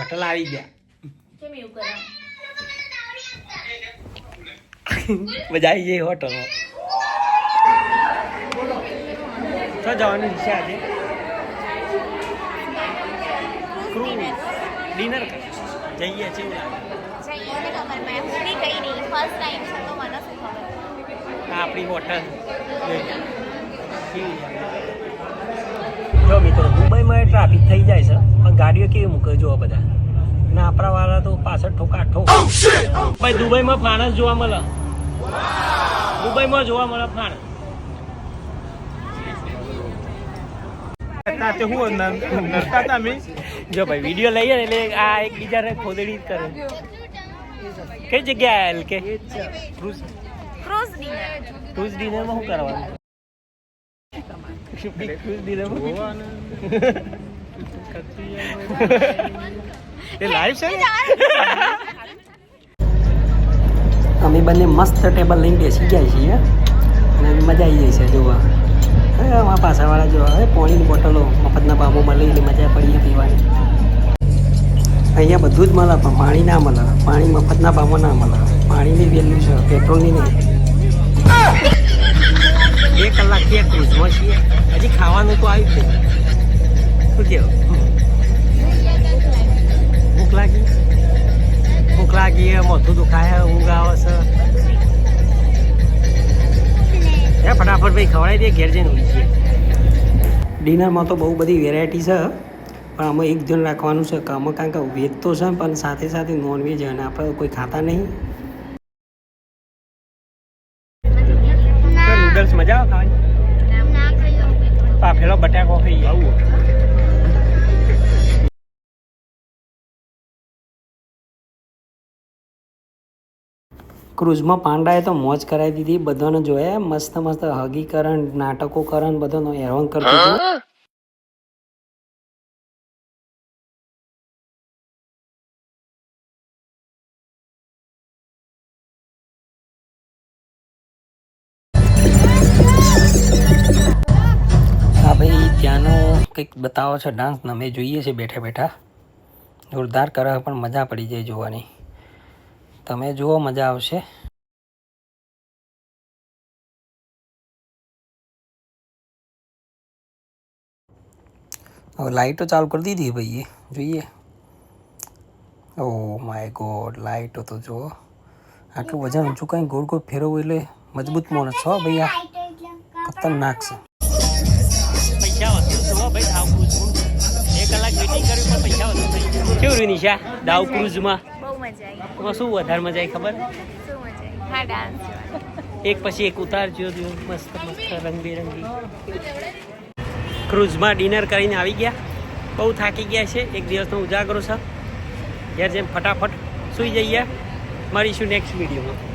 Hotel આવી ગયા. કેમ એવું કરે? મજા આવી જાય હોટલમાં તો જવાની ઈચ્છા આજે. ડિનર જઈએ છે એવું લાગે. જઈએ ને ખબર મેં હું બી ગઈ નહીં. ફર્સ્ટ ટાઈમ છે તો મને શું ખબર? આ આપણી હોટલ. જો મિત્રો દુબઈમાં ટ્રાફિક થઈ જાય છે પણ ગાડીઓ કેવી મૂકે જો બધા. ને આપણા વાળા તો પાછળ ઠોકા ઠોક ભાઈ દુબઈમાં ફાણસ જોવા મળે. દુબઈમાં જોવા મળે ફાણસ તાતે હું નરતા જો ભાઈ વીડિયો લઈએ ને એટલે આ એકબીજાને ખોદડી જ કરે. કઈ જગ્યાએ એલ કે? ક્રૂઝ ક્રૂઝ ડિનર ક્રૂઝ ડિનરમાં શું કરવાનું? અમે બંને મસ્ત ટેબલ લઈને બેસી ગયા છીએ. અને મજા આવી જાય છે જોવા. હવે અમારા પાછળવાળા જોવા હવે પાણીની બોટલો મફતના ભાવોમાં લઈ મજા પડી પીવાની. અહીંયા બધું જ મળે, પણ પાણી ના મળે. પાણી મફતના ભાવમાં ના મળે. પાણીની વેલ્યુ છે પેટ્રોલની નહીં. બે કલાક એક ક્રુઝમાં છીએ. હજી ખાવાનું તો આવ્યું જ શું કેવું? ભૂખ લાગી? ભૂખ લાગી માથું દુખાય, ઊંઘ આવે છે. એ ફટાફટ ભાઈ ખવડાવી દે, ઘેર જઈને ઊંઘી ડિનરમાં તો બહુ બધી વેરાયટી છે, પણ આમાં એક જણ રાખવાનું છે કે આમાં કારણ કે વેજ તો છે, પણ સાથે સાથે નોનવેજ અને આપણે કોઈ ખાતા નહીં. નૂડલ્સ મજા આવે પાફેલો બટાકો ખાઈએ આવું. ક્રૂઝમાં પાંડાએ તો મોજ કરાવી દીધી. બધાને જોયા મસ્ત મસ્ત હગીકરણ નાટકો કરણ બધાનો હેરાન કરતો હતું કંઈક બતાવો છે ડાન્સ? અમે જોઈએ છીએ બેઠા બેઠા. જોરદાર કરે પણ મજા પડી જાય જોવાની. તમે જુઓ મજા આવશે. હવે લાઇટો ચાલુ કરી દીધી ભાઈએ. જોઈએ. ઓ માય ગોડ લાઇટો તો જુઓ. આટલું વજન ઊંચું કંઈ ગોળ ગોળ ફેરવવું એટલે મજબૂત માણસ છો ભાઈ આ ખતરનાક છે. ભાઈ દાવ ક્રૂઝમાં એક કલાક વેટિંગ કર્યું પણ પૈસા વસૂલ થઈ કેવું રહ્યું નિશા? દાવ ક્રૂઝમાં? બહુ મજા આવી. શું વધારે મજા આવી ખબર? હા ડાન્સ એક પછી એક ઉતારજો જો મસ્ત મસ્ત રંગબેરંગી. ક્રૂઝમાં ડિનર કરીને આવી ગયા. બહુ થાકી ગયા છે. એક દિવસનો ઉજાગરો છે. ઘેર જેમ ફટાફટ સૂઈ જઈએ. મળીશું નેક્સ્ટ વિડીયોમાં